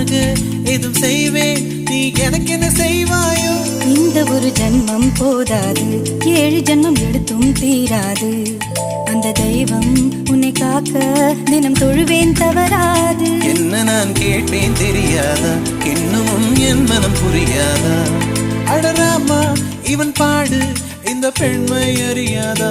உனக்காக எதுவும் செய்வேன். நீ எனக்கு என்ன செய்வாயோ? இந்த ஒரு ஜன்மம் போதாது. ஏழு ஜன்மம் எடுத்தும் தீராது. அந்த தெய்வம் உன்னை காக்க தினம் தொழுவேன் தவறாது. என்ன நான் கேட்டேன் தெரியாதா? இன்னமும் என் மனம் புரியாதா? அடராமா இவன் பாடு. இந்த பெண்மை அறியாதா?